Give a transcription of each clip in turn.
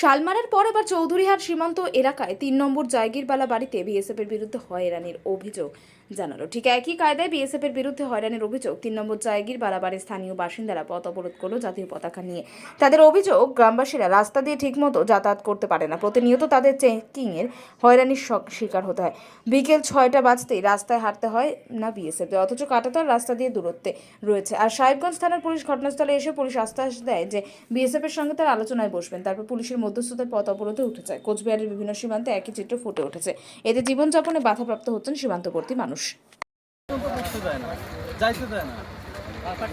শালমারের পর এবার চৌধুরীহাট সীমান্ত এলাকায় তিন নম্বর জায়গিরবালা বাড়িতে বিএসএফের বিরুদ্ধে হয়রানির অভিযোগ জানালো। ঠিক একই কায়দায় বিএসএফের বিরুদ্ধে হয়রানির অভিযোগ তিন নম্বর জায়গির বাড়ির স্থানীয় বাসিন্দারা পথ অবরোধ করল জাতীয় পতাকা নিয়ে। তাদের অভিযোগ, গ্রামবাসীরা রাস্তা দিয়ে ঠিকমতো যাতায়াত করতে পারে না। প্রতিনিয়ত তাদের চেকিংয়ের হয়রানির শিকার হতে হয়। বিকেল ছয়টা বাজতেই রাস্তায় হাঁটতে হয় না বিএসএফ অথচ কাটাতার রাস্তা দিয়ে দূরত্বে রয়েছে। আর সাহেবগঞ্জ থানার পুলিশ ঘটনাস্থলে এসে পুলিশ আশ্বাস দেয় যে বিএসএফ এর সঙ্গে তার আলোচনায় বসবেন। তারপর পুলিশের মধ্যস্থতার পথ অবরোধে উঠে যায়। কোচবিহারের বিভিন্ন সীমান্তে একই চিত্র ফুটে উঠেছে। এতে জীবনযাপনে বাধাপ্রাপ্ত হচ্ছেন সীমান্তবর্তী মানুষ। করতে দেয় না যাইতে দেয় না।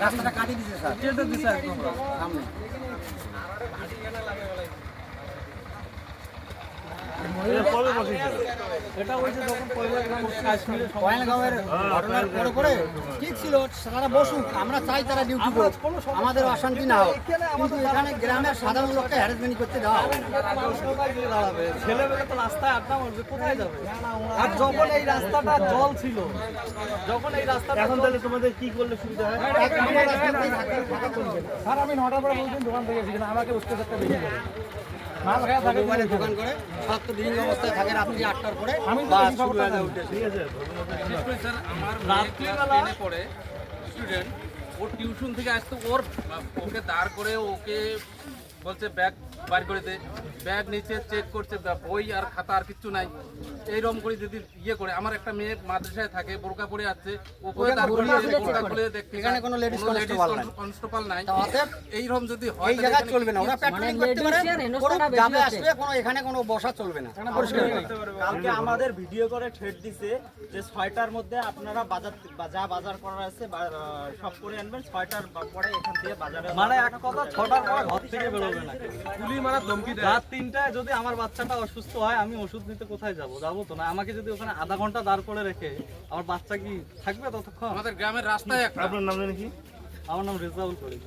রাস্তাটা কাটিয়ে দিছে স্যার। কেটে দিছে একদম। সামনে। এটা ওই যখন পয়লাগ্রাম ঘটনার পরে পরে ঠিক ছিল তারা বসুক আমরা চাই তারা ডিউটি করুক আমাদের অশান্তি না হোক কিন্তু এখানে গ্রামের সাধারণ লোককে হ্যারাসমেন্ট করতে দেওয়া ছেলেবেলা তো রাস্তায় আড্ডা মারবে কোথায় যাবে আর যখন এই রাস্তাটা জল ছিল যখন এই রাস্তাটা এখন তাহলে তোমাদের কি করলে সুবিধা হয় স্যার আমি নটার পরে বলছেন দোকান থেকে আমাকে উঠতে বেশি মোবাইলে দোকান করে সব তো দিন অবস্থায় থাকে রাত্রি আটটার পরে। আমি হয়ে ঠিক আছে আমার রাত্রিবেলা- রাত্রিবেলা পড়ে স্টুডেন্ট ও টিউশন থেকে আসতো ওর ওকে দাঁড় করে ওকে বলছে ব্যাগ বার করে দে। ব্যাগ নিচে চেক করছে বই আর খাতা আর কিচ্ছু নাই। এইরকম করে যদি ইয়ে করে আমার একটা মেয়ে মাদ্রাসায় থাকে বোরকা পরে আছে দাঁড় করে বোরকা খুলে। দেখতে এখানে কোনো কোনো constable ladies নাই। এইরকম যদি হয় এই এখানে চলবে না। ওরা প্যাট্রোলিং করতে পারে করুক, যাবে আসবে কোনো এখানে কোনো বসা চলবে না। কালকে আমাদের ভিডিও করে ঠেট দিছে যে ছয়টার মধ্যে আপনারা বাজার যা বাজার করার আছে সব করে আনবেন ছয়টার পরে এখান থেকে বাজারে মানে এক কথা ছটার পর ঘর থেকে বেরোবে না গুলি মারা ধমকি দেয়। রাত তিনটায় যদি আমার বাচ্চাটা অসুস্থ হয় আমি ওষুধ নিতে কোথায় যাব? যাব তো না। আমাকে যদি ওখানে আধা ঘণ্টা দাঁড় করে রেখে আমার বাচ্চা কি থাকবে ততক্ষণ? আমাদের গ্রামের রাস্তায় আপনার নাম জানি কি? আমার নাম রেজাউল করি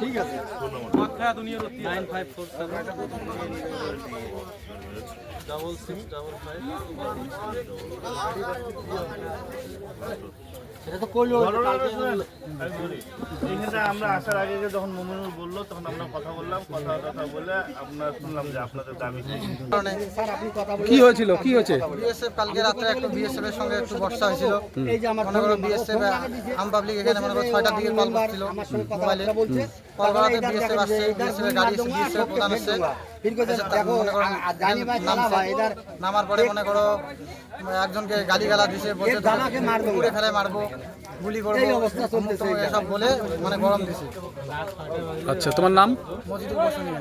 ঠিক আছে ডাবল সিক্স ডাবল ফাইভ সেটা তো করল এখানে আমরা আসার আগে যখন মোমিনুল বলল তখন আমরা কথা বললাম কথা কথা বলে আমরা শুনলাম যে আপনাদের দামি কি? হয়েছিল? কি হয়েছে? বিএসএফ কালকে রাত্রে একটু বিএসএফ এর সঙ্গে একটু বর্ষা হয়েছিল। মনে করো বিএসএফ আম পাবলিক এখানে মনে করো ছয়টার দিকে কল করছিল মোবাইলে কল করাতে বিএসএফ আসছে বিএসএফ এর গাড়ি এসে বিএসএফ প্রধান নামার পরে মনে করো একজনকে গালি গালা দিছে বলছে ফেলে মারবো গুলি করব অবস্থা এসব বলে মানে গরম দিছে। আচ্ছা তোমার নাম? বসুনিয়া।